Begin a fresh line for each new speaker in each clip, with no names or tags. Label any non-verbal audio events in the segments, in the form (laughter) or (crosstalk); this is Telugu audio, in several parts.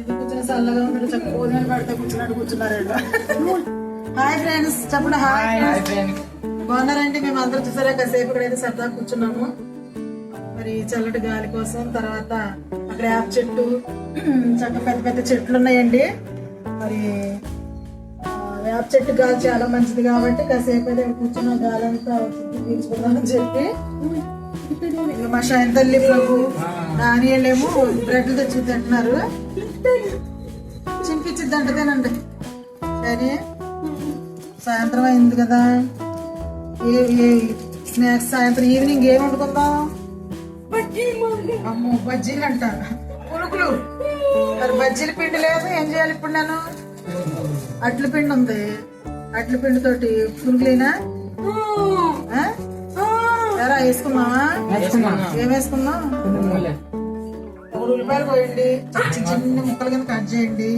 ఇది కూర్చుని చల్లగా ఉన్నాడు భోజనాలు పెడితే కూర్చున్నాడు కూర్చున్నారు హాయ్ ఫ్రెండ్స్ చెప్పండి హాయ్ బాగున్నారండి? మేము అందరూ చూసారా? కాసేపు ఇక్కడైతే సరదా కూర్చున్నాము. మరి చల్లటి గాలి కోసం తర్వాత అక్కడ యాప్ చెట్టు చక్క పెద్ద పెద్ద చెట్లు ఉన్నాయండి. మరి వేప చెట్టు గాలి చాలా మంచిది కాబట్టి కాసేపు అయితే కూర్చున్న. గాలి అంతా పీల్చుకుందామని చెప్పి. ఇక మా షైన్ తల్లి ప్రభు నానియలేమో బ్రెడ్లు తెచ్చి తింటున్నారు చింపించిద్ది అంటే తినండి సరే సాయంత్రం అయింది కదా. ఏ ఏ స్నాక్స్ సాయంత్రం ఈవినింగ్ ఏం వండుకుందాం? అమ్మో బజ్జీలు అంట పునుకులు మరి బజ్జీల పిండి లేదు ఏం చేయాలి ఇప్పుడు నేను? అట్ల పిండి ఉంది. అట్ల పిండి తోటి పునుకులేనా ఆ? ఎరా వేసుకున్నావా? ఏం వేసుకున్నాం ఒక ఉల్లిపాయలు కోయండి చిన్న చిన్న ముక్కలు కింద కట్ చేయండి.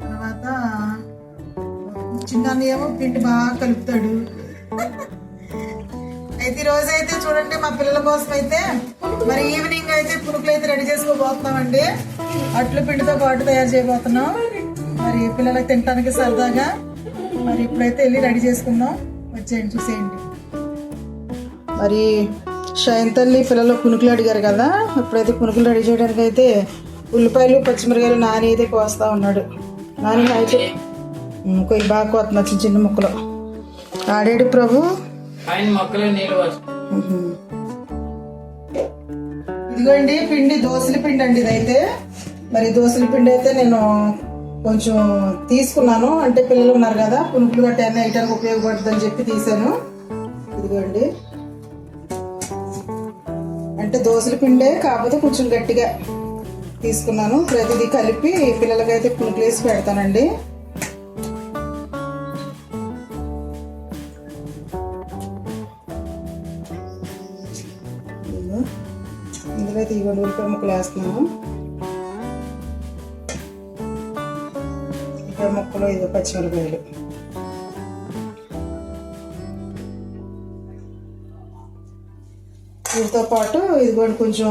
తర్వాత చిన్న ఏమో పిండి బాగా కలుపుతాడు. అయితే ఈ రోజు అయితే చూడండి మా పిల్లల కోసం అయితే మరి ఈవినింగ్ అయితే పునుకులు అయితే రెడీ చేసుకోబోతున్నామండి. అట్లు పిండితో పాటు తయారు చేయబోతున్నాం. మరి పిల్లలకి తినడానికి సరదాగా మరి ఇప్పుడైతే వెళ్ళి రెడీ చేసుకుందాం. వచ్చేయండి చూసేయండి. మరి షైన్ తల్లి పిల్లలు పునుకులు అడిగారు కదా. ఇప్పుడైతే పునుకులు రెడీ చేయడానికి అయితే ఉల్లిపాయలు పచ్చిమిరకాయలు నాని అయితే కోస్తా ఉన్నాడు. నాని అయితే కొయ్యి బాగా కోస్తున్నా చిన్న చిన్న ముక్కలు. ఆడేడు ప్రభు. ఇదిగోండి పిండి దోసల పిండి అండి ఇదైతే. మరి దోసల పిండి అయితే నేను కొంచెం తీసుకున్నాను. అంటే పిల్లలు ఉన్నారు కదా పునుకులు గట్టి అన్నీ వేయడానికి ఉపయోగపడుతుందని చెప్పి తీసాను ఇదిగోండి. అంటే దోశల పిండే కాకపోతే కొంచెం గట్టిగా తీసుకున్నాను. ప్రతిదీ కలిపి పిల్లలకైతే పునుకులు పెడతానండి. ఇందులో అయితే ఇవ్వండి ఉల్లిపాయ ముక్కలు వేస్తున్నాను. ఉల్లిపాయ ముక్కలు ఇది పచ్చిమిరపాయలు వీటితో పాటు ఇదిగోండి కొంచెం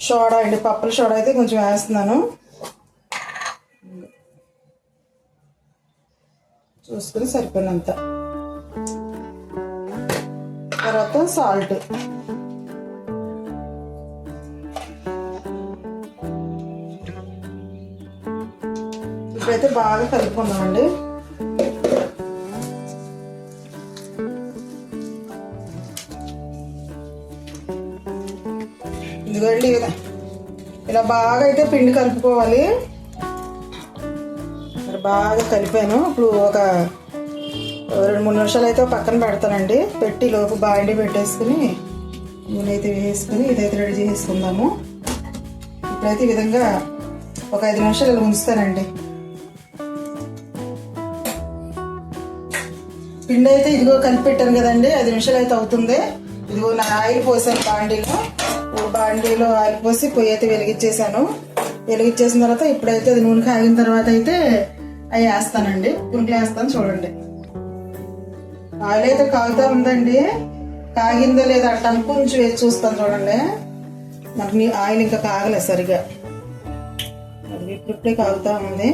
సోడా అండి పప్పుల సోడా అయితే కొంచెం వేస్తున్నాను. చూసుకుని సరిపోయినంత. తర్వాత సాల్ట్. ఇప్పుడైతే బాగా కలుపుకుందామండి. ఇదిగోండి ఇలా. ఇలా బాగా అయితే పిండి కలుపుకోవాలి. బాగా కలిపాను. ఇప్పుడు ఒక రెండు మూడు నిమిషాలు అయితే పక్కన పెడతానండి. పెట్టి లోపు బాండి పెట్టేసుకుని నూనె అయితే వేసుకుని ఇదైతే రెడీ చేసుకుందాము ఇప్పుడైతే ఈ విధంగా ఒక ఐదు నిమిషాలు ఇలా ఉంచుతానండి. పిండి అయితే ఇదిగో కలిపి పెట్టాను కదండి. ఐదు నిమిషాలు అయితే అవుతుంది. ఇదిగో నా ఆయిల్ పోసాను బాండీలో. బాండీలో ఆయిల్ పోసి పొయ్యి అయితే వెలిగించేసాను వెలిగించేసిన తర్వాత ఇప్పుడైతే అది నూనె కాగిన తర్వాత అయితే అవి వేస్తానండి. పునుకులు వేస్తాను చూడండి. ఆయిల్ అయితే కాగుతా ఉందండి. కాగిందో లేదా అట్ట కొంచెం వేసి చూస్తాను చూడండి. నాకు మీ ఆయిల్ ఇంకా కాగలేదు సరిగా. అది ఇప్పుడిప్పుడే కాగుతా ఉంది.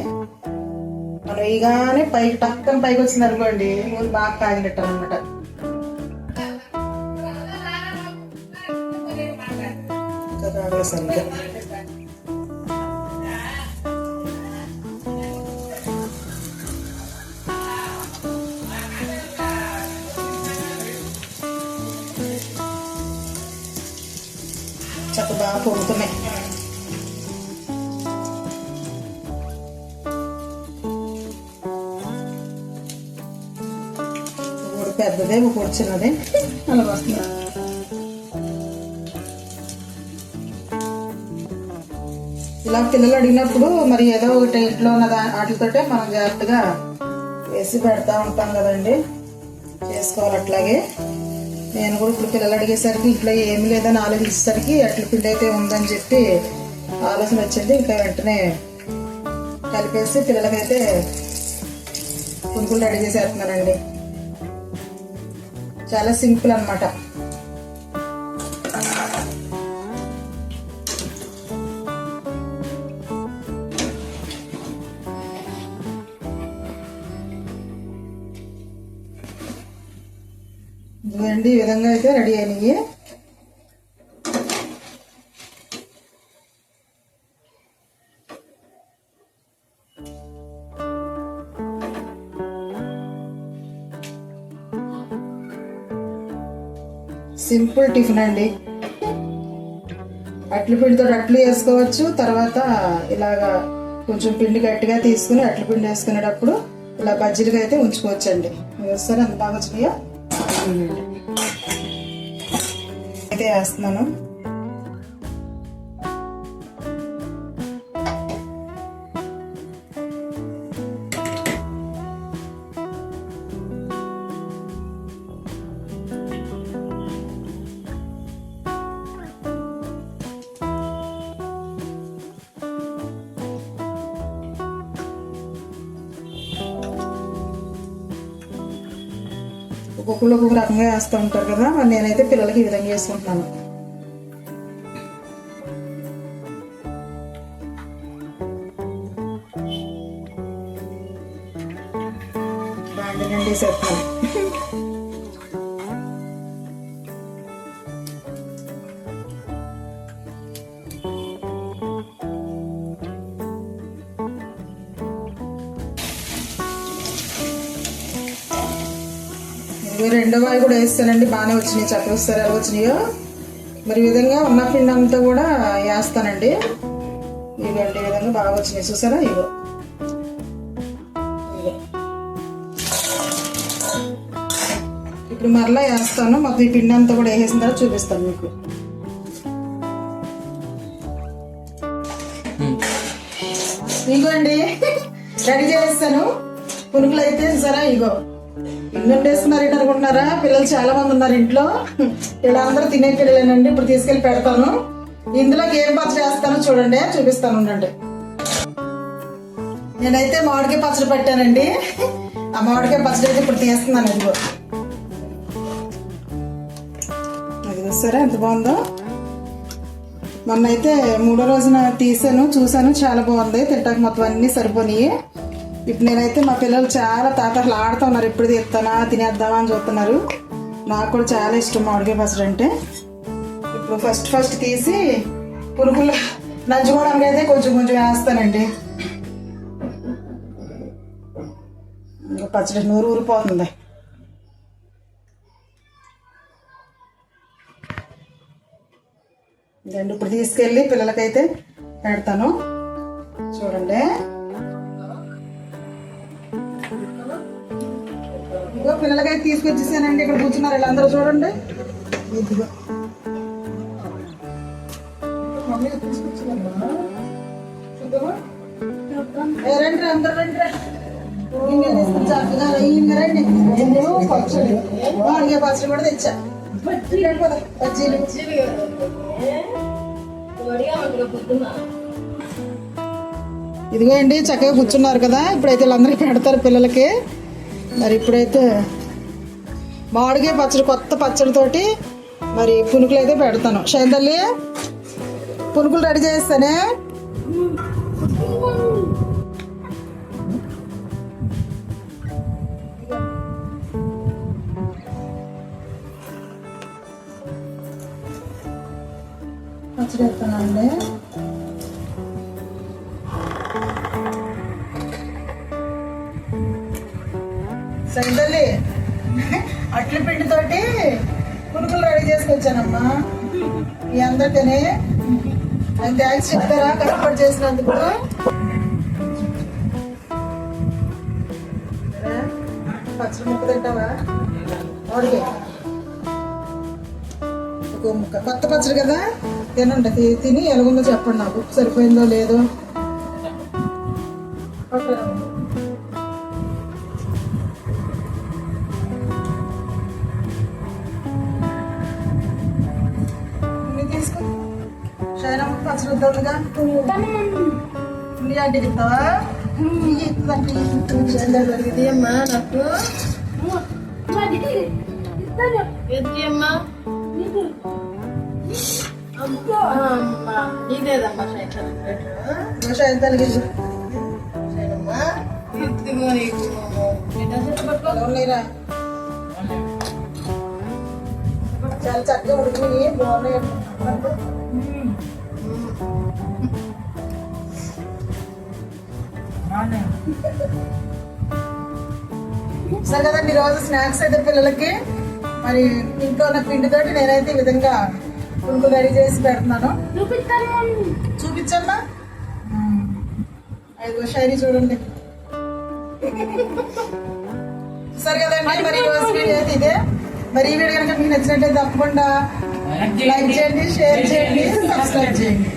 మనం ఇగానే పైకి టక్కన పైకి వచ్చింది అనుకోండి నూనె బాగా కాగినట్టు అనమాట ఇంకా కాగలేదు సరిగ్గా చక్క బాగా పొంగుతున్నాయి ఒకటి పెద్దదే ఒకటి చిన్నదే అలా వస్తుంది ఇలా పిల్లలు అడిగినప్పుడు మరి ఏదో ఒకటి ఇంట్లో ఉన్న వాటితోటే మనం జాగ్రత్తగా వేసి పెడతా ఉంటాం కదండి. చేసుకోవాలి అట్లాగే. నేను కూడా ఇప్పుడు పిల్లలు అడిగేసరికి ఇంట్లో ఏమి లేదని ఆలోచించేసరికి అట్ల పిండి అయితే ఉందని చెప్పి ఆలోచన వచ్చింది. ఇంకా వెంటనే కలిపేసి పిల్లలకైతే పునుకులు రెడీ చేసేస్తున్నానండి. చాలా సింపుల్ అనమాట ఇదిగోండి ఈ విధంగా అయితే రెడీ అయినాయి. సింపుల్ టిఫిన్ అండి. అట్ల పిండితో అట్లు వేసుకోవచ్చు. తర్వాత ఇలాగా కొంచెం పిండి గట్టిగా తీసుకుని అట్ల పిండి వేసుకునేటప్పుడు ఇలా బజ్జీలుగా అయితే ఉంచుకోవచ్చు అండి వేస్తారు ఎంత బాగా వచ్చినాయో? అయితే వేస్తున్నాను. ఒక్కొక్కరు ఒక్కొక్క రకంగా వేస్తూ ఉంటారు కదా మరి నేనైతే పిల్లలకి ఈ విధంగా వేసుకుంటున్నాను బాగుంటుందండి చెప్తాను రెండో వాయి కూడా వేస్తానండి బాగానే వచ్చినాయి చక్కస్తారు ఎలా వచ్చినాయో. మరి ఈ విధంగా ఉన్న పిండి అంతా కూడా వేస్తానండి. ఇవ్వండి ఈ విధంగా బాగా వచ్చినాయి చూసారా? ఇగో ఇప్పుడు మరలా వేస్తాను మొత్తం ఈ పిండి అంతా కూడా వేసేసిన తర్వాత చూపిస్తాను మీకు. ఇగోండి (laughs) రెడీ చేస్తాను పునుకులు అయితే సరే ఇగో ఇన్ని వండేస్తున్నారు ఏంటి అనుకుంటున్నారా? పిల్లలు చాలా మంది ఉన్నారు ఇంట్లో. వీళ్ళందరూ తినే పిల్లలేనండి. ఇప్పుడు తీసుకెళ్ళి పెడతాను. ఇందులోకి ఏం పచ్చడి వేస్తానో చూడండి. చూపిస్తాను ఉండండి. నేనైతే మామిడికాయ పచ్చడి పెట్టానండి. ఆ మామిడికాయ పచ్చడి అయితే ఇప్పుడు తీస్తున్నాను ఇదిగో. అది చూస్తారా ఎంత బాగుందో? మొన్న అయితే మూడో రోజున తీసాను చూసాను చాలా బాగుంది. తింటాక మొత్తం అన్నీ సరిపోయినాయి ఇప్పుడు నేనైతే మా పిల్లలు చాలా తాతలు ఆడుతూ ఉన్నారు ఎప్పుడు తీస్తానా తినేద్దామా అని చూస్తున్నారు. నాకు కూడా చాలా ఇష్టం మామిడికాయ పచ్చడి అంటే. ఇప్పుడు ఫస్ట్ ఫస్ట్ తీసి పురుగులు నంచుకోవడానికి అయితే కొంచెం కొంచెం వేస్తానండి. ఇంకా పచ్చడి నూరు ఊరిపోతుంది. ఇదండి ఇప్పుడు తీసుకెళ్ళి పిల్లలకైతే పెడతాను. చూడండి. పిల్లలకైతే తీసుకొచ్చేసానండి. ఇక్కడ కూర్చున్నారు వీళ్ళందరూ చూడండి. రండి అందరూ పచ్చడి పచ్చడి కూడా తెచ్చా. బజ్జీలు ఇదిగో అండి చక్కగా కూర్చున్నారు కదా. ఇప్పుడైతే వీళ్ళందరికీ పెడతారు పిల్లలకి. మరి ఇప్పుడైతే మామిడికాయ పచ్చడి కొత్త పచ్చడితోటి మరి పునుకులు అయితే పెడతాను. శైందల్లి పునుకులు రెడీ చేస్తానే? పచ్చడి వేస్తానండి సైదల్లి అట్ల పిండితోటి పురుగులు రెడీ చేసుకొచ్చానమ్మా. మీ అందరికనే నాకు థ్యాంక్స్ చెప్తారా కష్టపడి చేసినందుకు. పచ్చడి ముక్క తింటావా? వాడికి ఒక ముక్క. కొత్త పచ్చడి కదా? తినండి. తిని ఎలాగుందో చెప్పండి నాకు. సరిపోయిందో లేదో. ఓకే. షైనమ్మ పచ్చడి వద్దా నీ ఆంటీకి ఇస్తావా నీకు ఇస్తుందంటే ఇస్తుంది
ఇది అమ్మా నాకు ఇది అమ్మా అమ్మా ఇదేదమ్మా శేఖర్
షైన్ తల్లికి
అమ్మా ఇదిగో నీకు ఎట్లా చేసి పట్టుకో
ఉన్నాయిరా చాలా చక్కగా ఉడికినాయి బాగున్నాయి సరే కదండి ఈరోజు స్నాక్స్ అయితే పిల్లలకి మరి ఇంట్లో ఉన్న పిండితోటి నేనైతే ఈ విధంగా పునుకులు రెడీ చేసి పెడుతున్నాను. చూపించమ్మా. ఐదు షైరీ చూడండి. సరే కదండి మరి రోజు వీడియో అయితే ఇదే. మరి ఈ వీడియో కనుక మీకు నచ్చినట్లయితే తప్పకుండా లైక్ చేయండి షేర్ చేయండి సబ్స్క్రైబ్ చేయండి.